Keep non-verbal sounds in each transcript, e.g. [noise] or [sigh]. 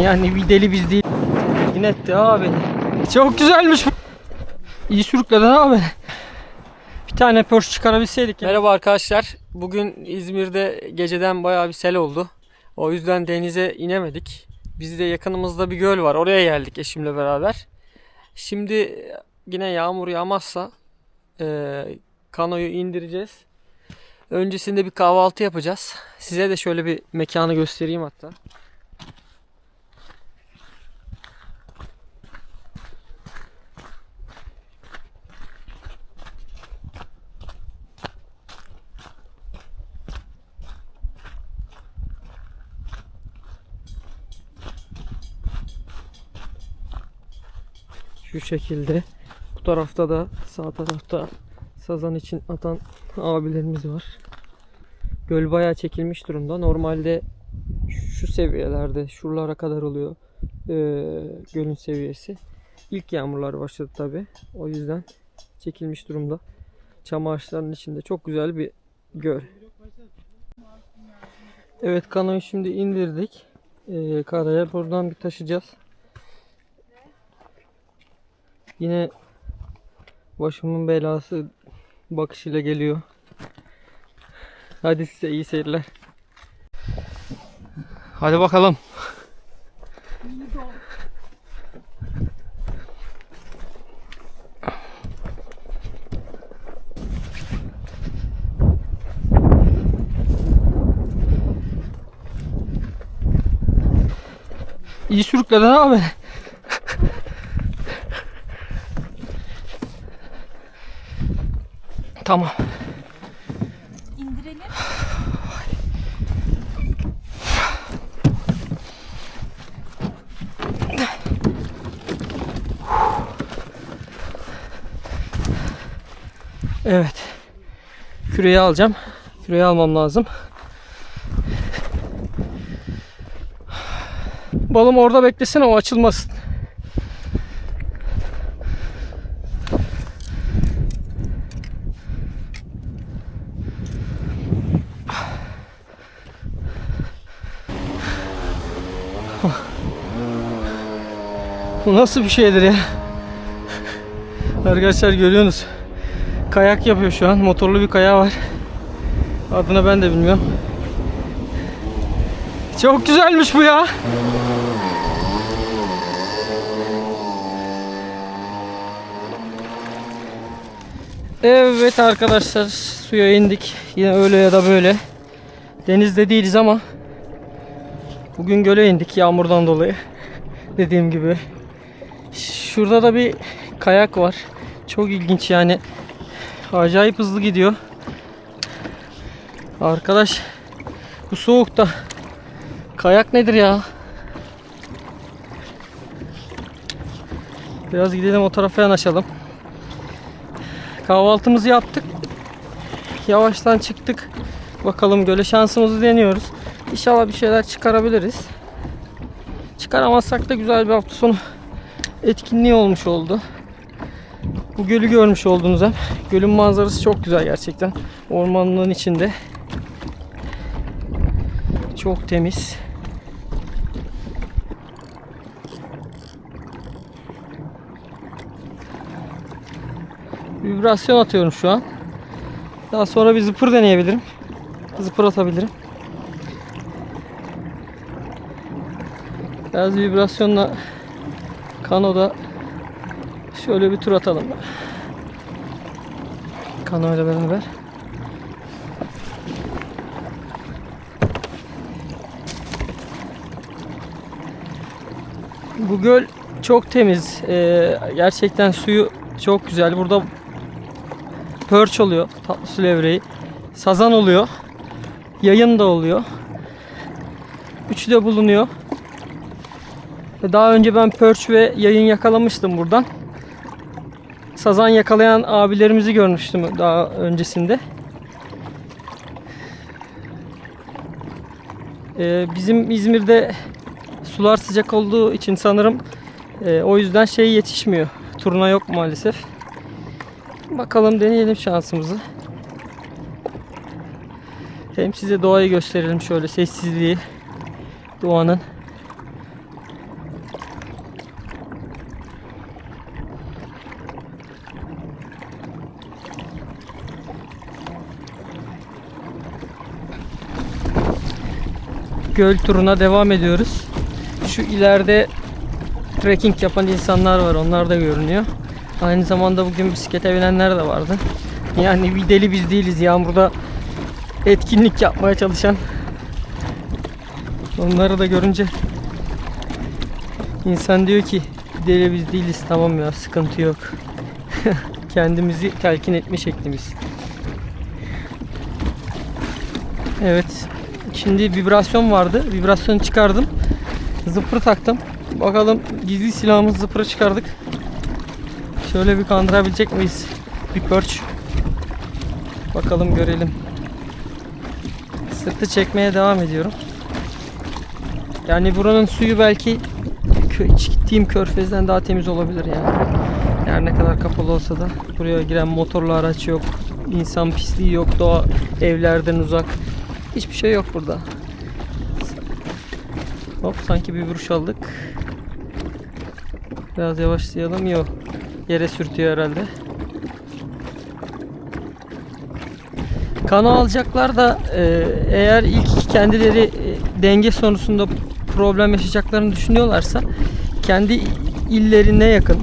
Yani bir deli biz değil. İnetti abi. Çok güzelmiş. İyi sürükledin abi. Bir tane Porsche çıkarabilseydik. Merhaba arkadaşlar. Bugün İzmir'de geceden bayağı bir sel oldu. O yüzden denize inemedik. Bizde yakınımızda bir göl var. Oraya geldik eşimle beraber. Şimdi yine yağmur yağmazsa e, kanoyu indireceğiz. Öncesinde bir kahvaltı yapacağız. Size de şöyle bir mekanı göstereyim hatta. Şu şekilde. Bu tarafta da sağ tarafta sazan için atan abilerimiz var. Göl bayağı çekilmiş durumda. Normalde şu seviyelerde şuralara kadar oluyor ee, gölün seviyesi. İlk yağmurlar başladı tabi. O yüzden çekilmiş durumda. Çam ağaçlarının içinde çok güzel bir göl. Evet kanoyu şimdi indirdik. Ee, karaya buradan bir taşıyacağız. Yine başımın belası bakışıyla geliyor. Hadi size iyi seyirler. Hadi bakalım. İyi sürükledin abi. Tamam. indirelim. Evet. Küreği alacağım. Küreği almam lazım. Balım orada beklesene o açılmasın. Bu nasıl bir şeydir ya? Arkadaşlar görüyorsunuz. Kayak yapıyor şu an. Motorlu bir kayağı var. Adını ben de bilmiyorum. Çok güzelmiş bu ya. Evet arkadaşlar suya indik. Yine öyle ya da böyle. Denizde değiliz ama bugün göle indik yağmurdan dolayı. Dediğim gibi. Şurada da bir kayak var. Çok ilginç yani. Acayip hızlı gidiyor. Arkadaş bu soğukta kayak nedir ya? Biraz gidelim o tarafa yanaşalım. Kahvaltımızı yaptık. Yavaştan çıktık. Bakalım göle şansımızı deniyoruz. İnşallah bir şeyler çıkarabiliriz. Çıkaramazsak da güzel bir hafta sonu etkinliği olmuş oldu. Bu gölü görmüş oldunuz hem. Gölün manzarası çok güzel gerçekten. Ormanlığın içinde. Çok temiz. Vibrasyon atıyorum şu an. Daha sonra bir zıpır deneyebilirim. Zıpır atabilirim. Biraz vibrasyonla kanoda şöyle bir tur atalım. Kano ile beraber. Bu göl çok temiz. Ee, gerçekten suyu çok güzel. Burada pörç oluyor. Tatlı su levreği. Sazan oluyor. Yayın da oluyor. Üçü de bulunuyor. Daha önce ben pörç ve yayın yakalamıştım buradan. Sazan yakalayan abilerimizi görmüştüm daha öncesinde. Ee, bizim İzmir'de sular sıcak olduğu için sanırım e, o yüzden şey yetişmiyor. Turna yok maalesef. Bakalım deneyelim şansımızı. Hem size doğayı gösterelim şöyle sessizliği. Doğanın. Göl turuna devam ediyoruz. Şu ileride trekking yapan insanlar var. Onlar da görünüyor. Aynı zamanda bugün bisiklete binenler de vardı. Yani bir deli biz değiliz. Yağmurda etkinlik yapmaya çalışan onları da görünce insan diyor ki deli biz değiliz tamam ya sıkıntı yok. [laughs] Kendimizi telkin etme şeklimiz. Evet. Şimdi vibrasyon vardı. Vibrasyonu çıkardım. Zıpır taktım. Bakalım gizli silahımız zıpırı çıkardık. Şöyle bir kandırabilecek miyiz? Bir perch. Bakalım görelim. Sırtı çekmeye devam ediyorum. Yani buranın suyu belki hiç gittiğim körfezden daha temiz olabilir yani. Her ne kadar kapalı olsa da buraya giren motorlu araç yok. insan pisliği yok. Doğa evlerden uzak. Hiçbir şey yok burada. Hop sanki bir vuruş aldık. Biraz yavaşlayalım. Yok. Yere sürtüyor herhalde. Kanı alacaklar da e, eğer ilk kendileri e, denge sonrasında problem yaşayacaklarını düşünüyorlarsa kendi illerine yakın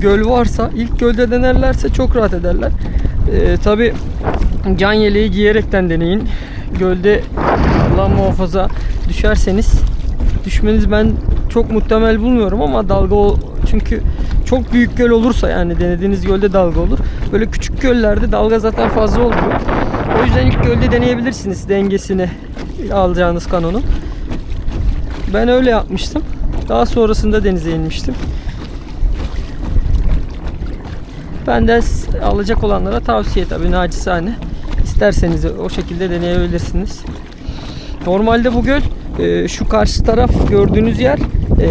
göl varsa ilk gölde denerlerse çok rahat ederler. E, Tabi can yeleği giyerekten deneyin. Gölde Allah muhafaza düşerseniz düşmeniz ben çok muhtemel bulmuyorum ama dalga çünkü çok büyük göl olursa yani denediğiniz gölde dalga olur. Böyle küçük göllerde dalga zaten fazla oluyor. O yüzden ilk gölde deneyebilirsiniz dengesini alacağınız kanonun. Ben öyle yapmıştım. Daha sonrasında denize inmiştim. Ben de alacak olanlara tavsiye tabii nacizane. İsterseniz o şekilde deneyebilirsiniz. Normalde bu göl e, şu karşı taraf gördüğünüz yer e,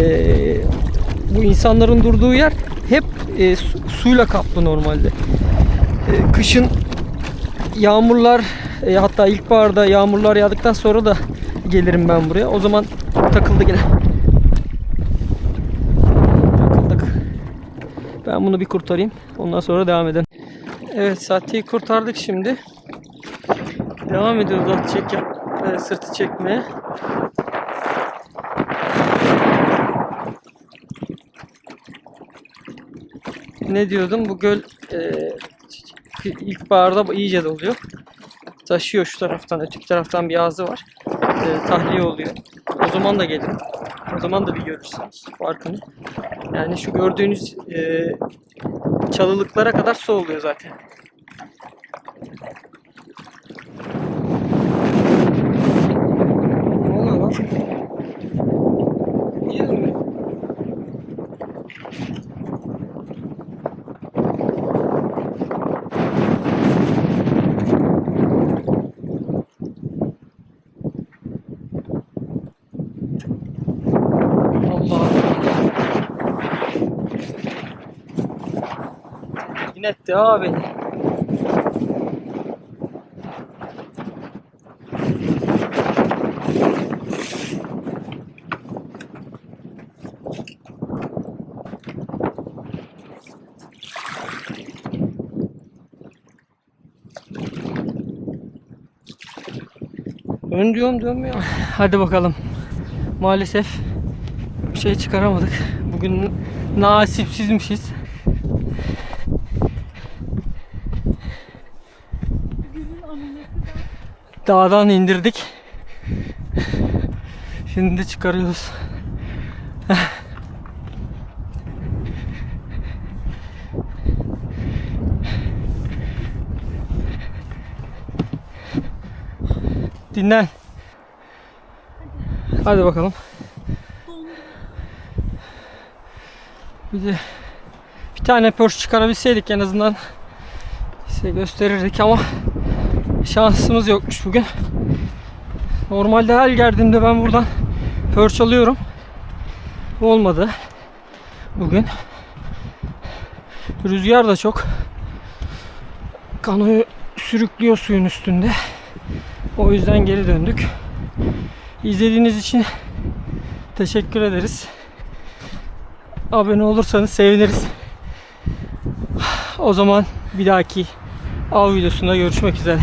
bu insanların durduğu yer hep e, su- suyla kaplı normalde. E, kışın yağmurlar e, hatta ilkbaharda yağmurlar yağdıktan sonra da gelirim ben buraya. O zaman takıldı yine. Takıldık. Ben bunu bir kurtarayım. Ondan sonra devam edelim. Evet sahteyi kurtardık şimdi. Devam ediyoruz alt çek e, sırtı çekmeye. Ne diyordum? Bu göl e, ilkbaharda iyice doluyor. Taşıyor şu taraftan, öteki taraftan bir ağzı var. E, tahliye oluyor. O zaman da gelin. O zaman da bir görürsünüz farkını. Yani şu gördüğünüz e, çalılıklara kadar su oluyor zaten. Lan? Niye? Allah. Yine etti abi. Ön diyorum dönmüyor. [laughs] Hadi bakalım. Maalesef bir şey çıkaramadık. Bugün nasipsizmişiz. Dağdan indirdik. Şimdi çıkarıyoruz. [laughs] Dinlen. Hadi bakalım. Bir de bir tane Porsche çıkarabilseydik en azından size gösterirdik ama şansımız yokmuş bugün. Normalde her geldiğimde ben buradan Porsche alıyorum. Olmadı. Bugün. Rüzgar da çok. Kanoyu sürüklüyor suyun üstünde. O yüzden geri döndük. İzlediğiniz için teşekkür ederiz. Abone olursanız seviniriz. O zaman bir dahaki av videosunda görüşmek üzere.